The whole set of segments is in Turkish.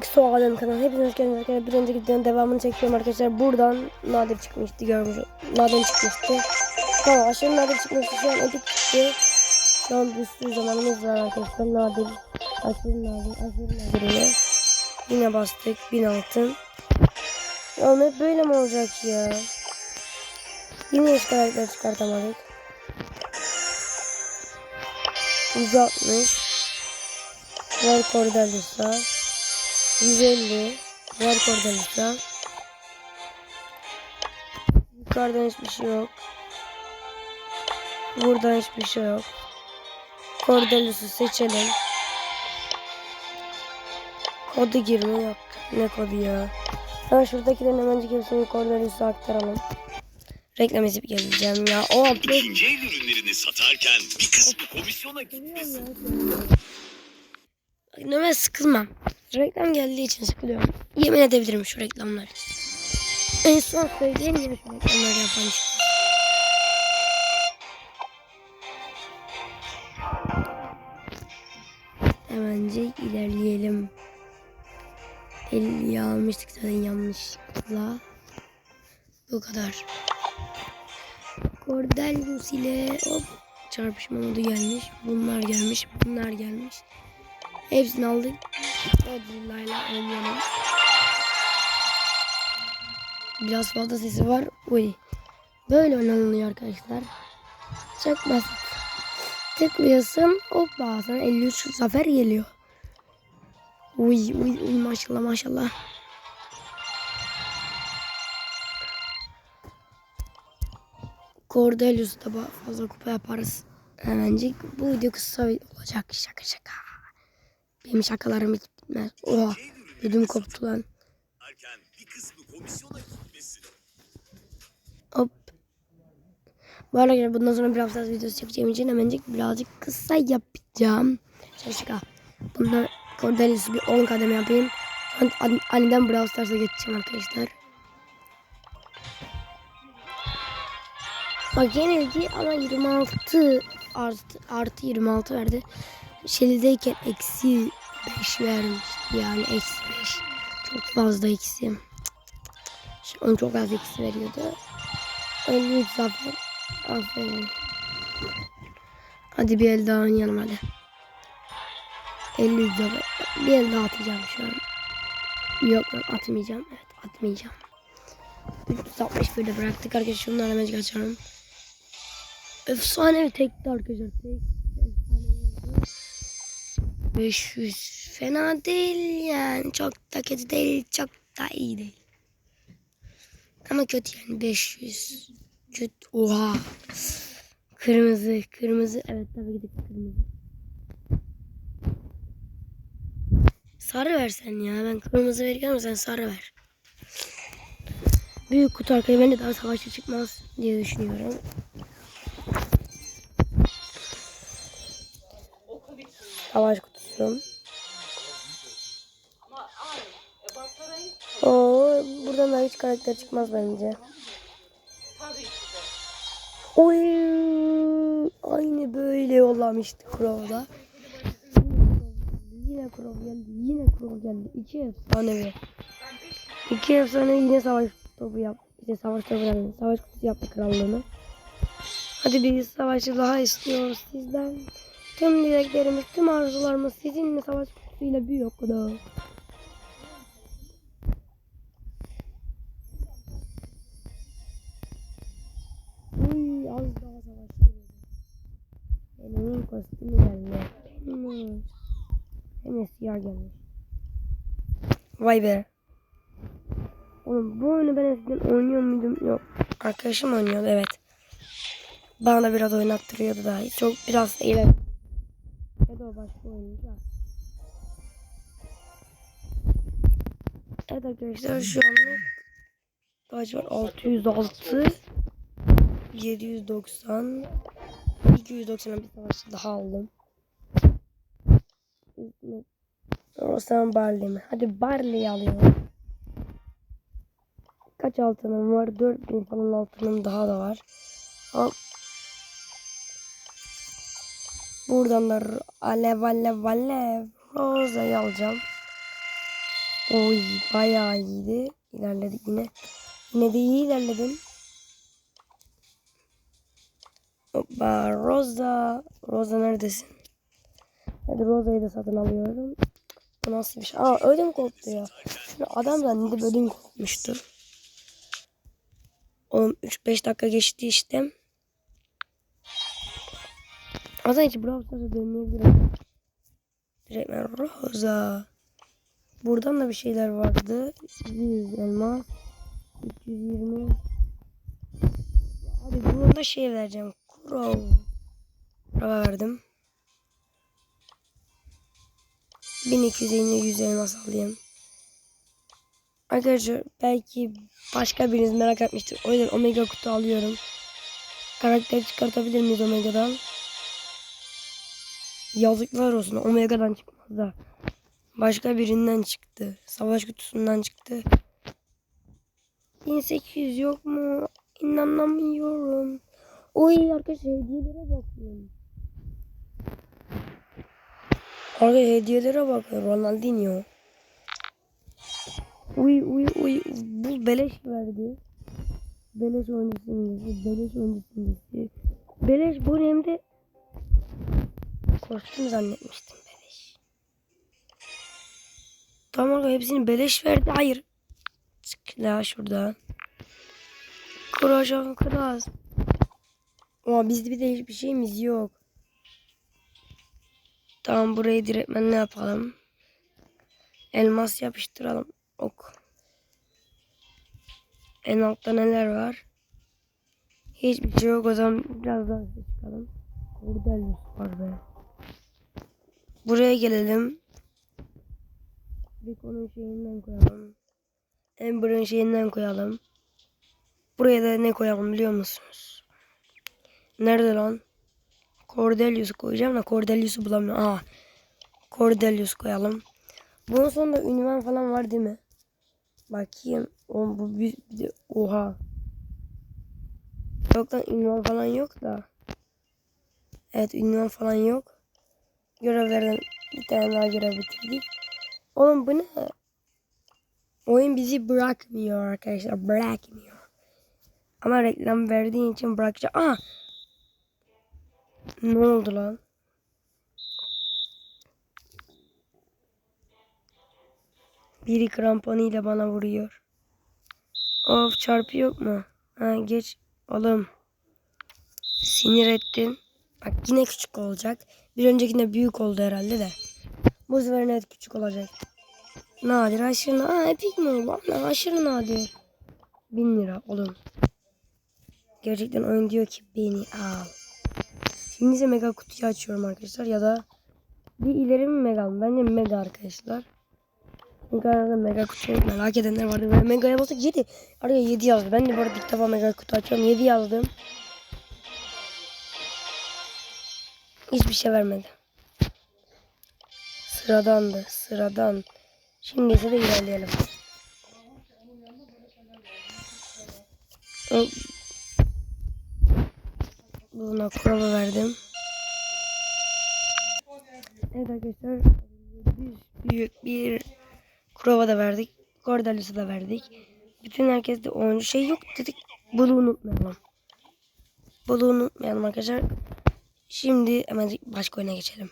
Exo Alem kanalı. Hepiniz hoş geldiniz. Bir önceki videonun devamını çekiyorum arkadaşlar. Buradan nadir çıkmıştı görmüş. Nadir çıkmıştı. Tamam aşırı nadir çıkmıştı. Şu an epik çıktı. Şu an bir sürü zamanımız var arkadaşlar. Nadir. Aşırı nadir. Aşırı nadir. Yine bastık. Bin altın. Oğlum hep böyle mi olacak ya? Yine hiç karakter çıkartamadık. 160 Var Cordelisa 150 Var Cordelisa Yukarıdan hiçbir şey yok. Buradan hiçbir şey yok. Cordelis'i seçelim. Kodu girme yok. Ne kodu ya? Ha şuradakilerin hemencik hepsini Cordelis'e aktaralım. Reklam izip geleceğim ya. O İkinci el ürünlerini satarken bir kısmı komisyona gitmesin. Nöme sıkılmam. Reklam geldiği için sıkılıyorum. Yemin edebilirim şu reklamları. En son söyleyen yine şu reklamları yaparmış. Hemencik ilerleyelim. 50 almıştık zaten yanlışlıkla. Bu kadar. Cordelius ile hop çarpışma modu gelmiş. Bunlar gelmiş. Bunlar gelmiş. Hepsini aldık. Godzilla'yla oynayalım. Biraz fazla sesi var. Uy. Böyle oynanılıyor arkadaşlar. Çok basit. Tıklıyorsun. Hoppa sana 53 zafer geliyor. Uy uy uy maşallah maşallah. Cordelius'ta ba- fazla kupa yaparız. Hemencik. Bu video kısa olacak. Şaka şaka. Benim şakalarım hiç bitmez. Oha. Ödüm koptu lan. Hop. Bu arada bundan sonra biraz daha videosu çekeceğim için hemencik birazcık kısa yapacağım. Şaka. Bundan Cordelius'u bir 10 kademe yapayım. Sonra an- aniden Brawl Stars'a geçeceğim arkadaşlar. Bak yenildi ama 26 artı, artı 26 verdi. Shelly'deyken eksi 5 vermiş. Yani eksi 5. Çok fazla eksi. An çok az eksi veriyordu. 53 zafer. Aferin. Hadi bir el daha oynayalım hadi. 53 zafer. Bir el daha atacağım şu an. Yok lan atmayacağım. Evet atmayacağım. 361 de bıraktık arkadaşlar. Şunları hemen kaçalım. Efsane bir tekti arkadaşlar. Tek, efsane. 500 fena değil yani. Çok da kötü değil. Çok da iyi değil. Ama kötü yani 500. Kötü. Oha. Kırmızı. Kırmızı. Evet tabii de kırmızı. Sarı versen ya. Ben kırmızı veriyorum sen sarı ver. Büyük kutu arkaya bence daha savaşçı çıkmaz diye düşünüyorum. Savaş kutusu. Oo, buradan da hiç karakter çıkmaz bence. Oy, aynı böyle yollamıştı Crow'da. Yine Crow geldi, yine Crow geldi. İki efsanevi. İki efsane yine savaş topu yap. İşte savaş topu yani savaş kutusu yaptı krallığını. Hadi bir savaşı daha istiyoruz sizden. Tüm dileklerimiz, tüm arzularımız sizinle savaş kutusuyla büyüyor kadar. Uy az daha savaştırıyordu. Benim kostümü geldi. Benim. Hem siyah gelmiş. Vay be. Oğlum bu oyunu ben eskiden oynuyor muydum? Yok. Arkadaşım oynuyordu evet. Bana biraz oynattırıyordu daha. Çok biraz eğlen. Ya o başka oyuncu. Evet arkadaşlar şu anlık kaç var? 606 790 290 bir savaşı daha aldım. Rosan Barley mi? Hadi Barley'i alıyorum. Kaç altınım var? 4000 falan altınım daha da var. Hop. Buradan da alev alev alev Rosa'yı alacağım. Oy bayağı iyiydi. İlerledik yine. Yine de iyi ilerledim. Hoppa Rosa. Rosa neredesin? Hadi Rosa'yı da satın alıyorum. Bu nasıl bir şey? Aa ödüm koptu ya. Şimdi adam zannedip ödüm kopmuştu. Oğlum 3-5 dakika geçti işte. Zaman hiç Brawl Stars'a dönmeyebilirim. Direkt ben Rosa. Buradan da bir şeyler vardı. 100 elma. 320. Hadi bunu da şey vereceğim. Crow. Para verdim. 1200 yine 100 elmas alayım. Arkadaşlar belki başka biriniz merak etmiştir. O yüzden Omega kutu alıyorum. Karakter çıkartabilir miyiz Omega'dan? Yazıklar olsun. Omega'dan çıkmaz da. Başka birinden çıktı. Savaş kutusundan çıktı. 1800 yok mu? İnanamıyorum. Oy arkadaşlar hediyelere bakın. Arkadaşlar hediyelere bakın. Ronaldinho. Uy uy uy. Bu beleş verdi. Beleş oyuncu simgesi. Beleş oyuncu simgesi. Beleş bu hem de kostüm zannetmiştim beleş. Tamam hepsini beleş verdi. Hayır. Çık la şuradan. Kuraşan kras. Ama bizde bir de hiçbir şeyimiz yok. Tamam burayı direktmen ne yapalım? Elmas yapıştıralım. Ok. En altta neler var? Hiçbir şey yok. O zaman biraz daha çıkalım. Kordelius var be. Buraya gelelim. Rico'nun şeyinden koyalım. Amber'ın şeyinden koyalım. Buraya da ne koyalım biliyor musunuz? Nerede lan? Cordelius'u koyacağım da Cordelius'u bulamıyorum. Aa. Cordelius koyalım. Bunun sonunda ünvan falan var değil mi? Bakayım. O, bu bir, bir de oha. Yok lan ünvan falan yok da. Evet ünvan falan yok. Görevlerden bir tane daha görev bitirdik. Oğlum bu ne? Oyun bizi bırakmıyor arkadaşlar. Bırakmıyor. Ama reklam verdiğin için bırakacağım. Aa! Ne oldu lan? Biri kramponuyla bana vuruyor. Of çarpı yok mu? Ha geç oğlum. Sinir ettin. Bak yine küçük olacak. Bir öncekinde büyük oldu herhalde de. Bu sefer net küçük olacak. Nadir aşırı Aa epik mi oldu? Ana aşırı nadir. Bin lira oğlum. Gerçekten oyun diyor ki beni al. Şimdi ise mega kutuyu açıyorum arkadaşlar ya da bir ileri mi mega mı? Bence mega arkadaşlar. Çünkü arada mega kutu merak edenler vardı. Ve mega'ya bastık 7. Araya 7 yazdı. Ben de bu arada ilk defa mega kutu açıyorum. 7 yazdım. Hiçbir şey vermedi. Sıradandı. Sıradan. Şimdi ise de ilerleyelim. Buna kuraba verdim. Evet arkadaşlar. Biz büyük bir kuraba da verdik. Cordelius'u da verdik. Bütün herkes de oyuncu şey yok dedik. Bunu unutmayalım. Bunu unutmayalım arkadaşlar. Şimdi hemen başka oyuna geçelim.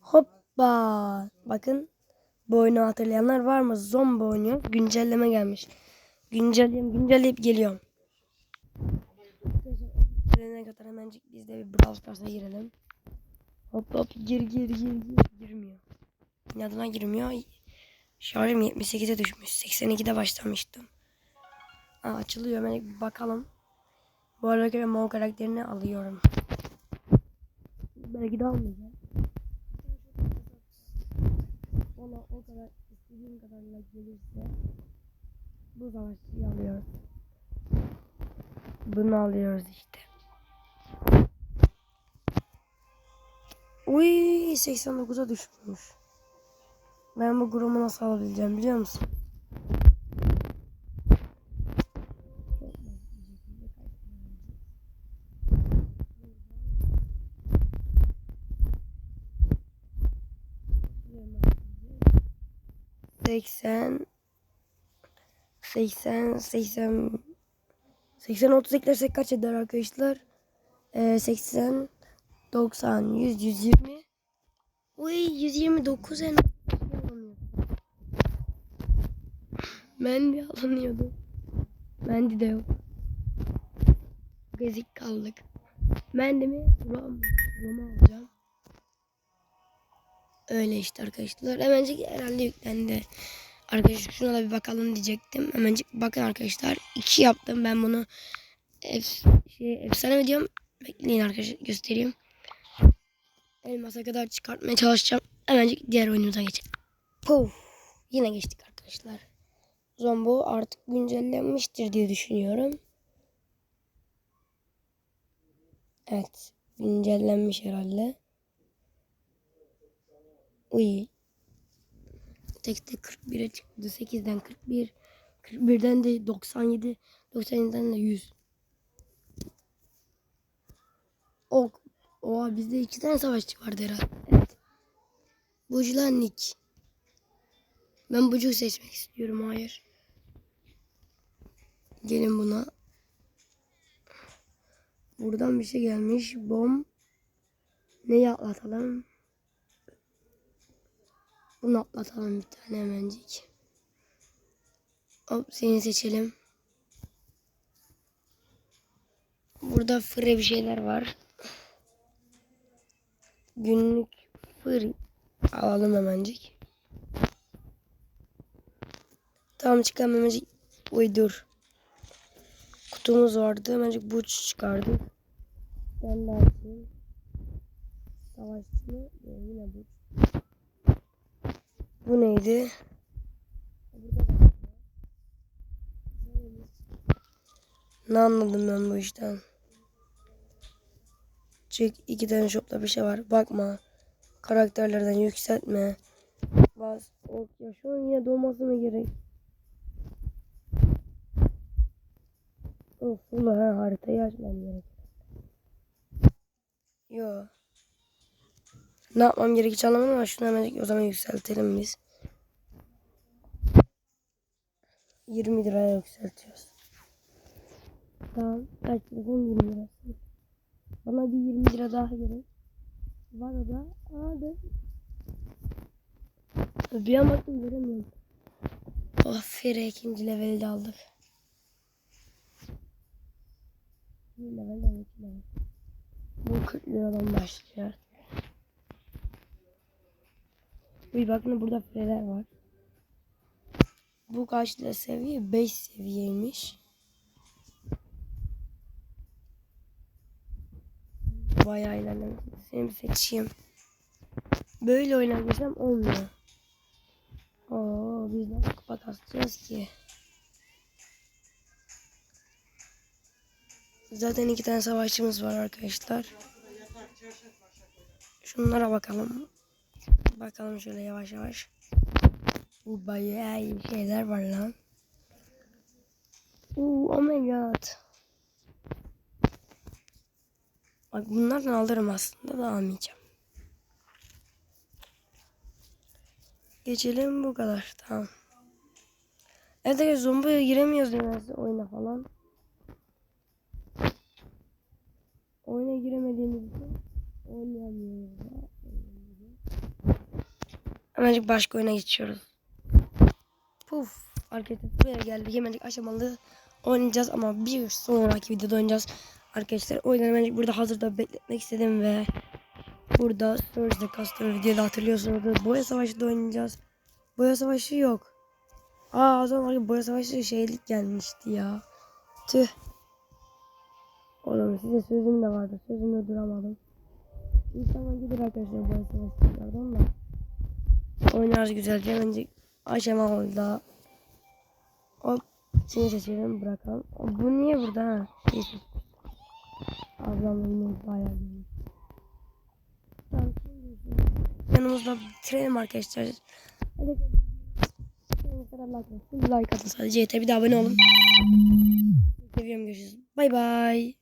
Hoppa. Bakın bu oyunu hatırlayanlar var mı? Zombi oynuyor. Güncelleme gelmiş. Güncelleyeyim, güncelleyip geliyorum. Gelene kadar hemencik biz de bir Brawl Stars'a girelim. Hop hop gir gir gir gir. Girmiyor. İnadına girmiyor. Şarjım 78'e düşmüş. 82'de başlamıştım. Aa, açılıyor. Hemen bakalım. Bu arada ben Mol karakterini alıyorum. Belki de almayacağım. Ona o kadar istediğim kadarla gelirse bu savaşçıyı alıyoruz. Bunu alıyoruz işte. Uy 89'a düşmüş. Ben bu grubu nasıl alabileceğim biliyor musun? 80 80 80 80 30 eklersek kaç eder arkadaşlar? Ee, 80 90 100 120 Uy 129 en Mendi alınıyordu. Mendi de yok. Gezik kaldık. Mendi mi? Rom. Rom'u alacağım. Öyle işte arkadaşlar. Hemencik herhalde yüklendi. Arkadaşlar şuna da bir bakalım diyecektim. Hemencik bakın arkadaşlar. iki yaptım ben bunu. Ef, şey, efsane videom. Bekleyin arkadaşlar göstereyim. Elmasa kadar çıkartmaya çalışacağım. Hemencik diğer oyunumuza geçelim. Puf. Yine geçtik arkadaşlar. Zombo artık güncellenmiştir diye düşünüyorum. Evet. Güncellenmiş herhalde. Uy. Tekte 41'e çıktı. 8'den 41. 41'den de 97. 97'den de 100. O, oha bizde iki tane savaşçı vardı herhalde. Evet. Bucular Nick. Ben bucuk seçmek istiyorum. Hayır. Gelin buna. Buradan bir şey gelmiş. Bom. Neyi atlatalım? Bunu atlatalım bir tane hemencik. Hop seni seçelim. Burada fırı bir şeyler var. Günlük fır alalım hemencik. Tamam çıkalım hemencik. Uydur. Kutumuz vardı. Hemencik bu çıkardık. Ben de açayım. Savaşçı. Yine bu. Bu neydi? Ne anladım ben bu işten? Çık iki tane shopta bir şey var. Bakma. Karakterlerden yükseltme. Bas. Ok ya şu an yine doğması mı gerek? Of ula ha haritayı açmam gerek. Yo. Ne yapmam gerek hiç anlamadım ama şunu hemen o zaman yükseltelim biz. 20 liraya yükseltiyoruz. Tamam. Liradan 20 lira. Bana bir 20 lira daha gerek. Var da. Aa da. Bir an baktım göremiyorum. Oh Fere ikinci levelde aldık. Bir level evet level. Bu 40 liradan başlıyor. Bir bakın burada freler var. Bu kaç lira seviye? 5 seviyeymiş. Bayağı ilerlemiş. Seni seçeyim. Böyle oynarsam olmuyor. Oo, biz de kupa kasacağız ki. Zaten iki tane savaşçımız var arkadaşlar. Şunlara bakalım. Bakalım şöyle yavaş yavaş. Bu bayağı iyi şeyler var lan. Oo, oh my god. Bak bunlardan alırım aslında da almayacağım. Geçelim bu kadar. Tamam. Evet arkadaşlar zombiye giremiyoruz nedense oyuna falan. Oyuna giremediğimiz için oynayamıyoruz. Hemencik başka oyuna geçiyoruz. Puf. Arkadaşlar buraya geldik. Hemencik aşamalı oynayacağız ama bir sonraki videoda oynayacağız. Arkadaşlar o yüzden hemencik burada hazırda bekletmek istedim ve burada Thursday Customer videoda hatırlıyorsunuz. Boya Savaşı da oynayacağız. Boya Savaşı yok. Aa o zaman Boya Savaşı şeylik gelmişti ya. Tüh. Oğlum size sözüm de vardı. Sözümde duramadım. İnşallah gider arkadaşlar Boya Savaşı'nlardan da. Oynarız güzelce. Hemencik aşama oldu. Hop. Seni seçelim bırakalım. Bu niye burada ha? Neyse. Ablam yine bayağı şimdi Yanımızda bitirelim arkadaşlar. Like atın sadece yeter. Bir de abone olun. Seviyorum görüşürüz. Bay bay.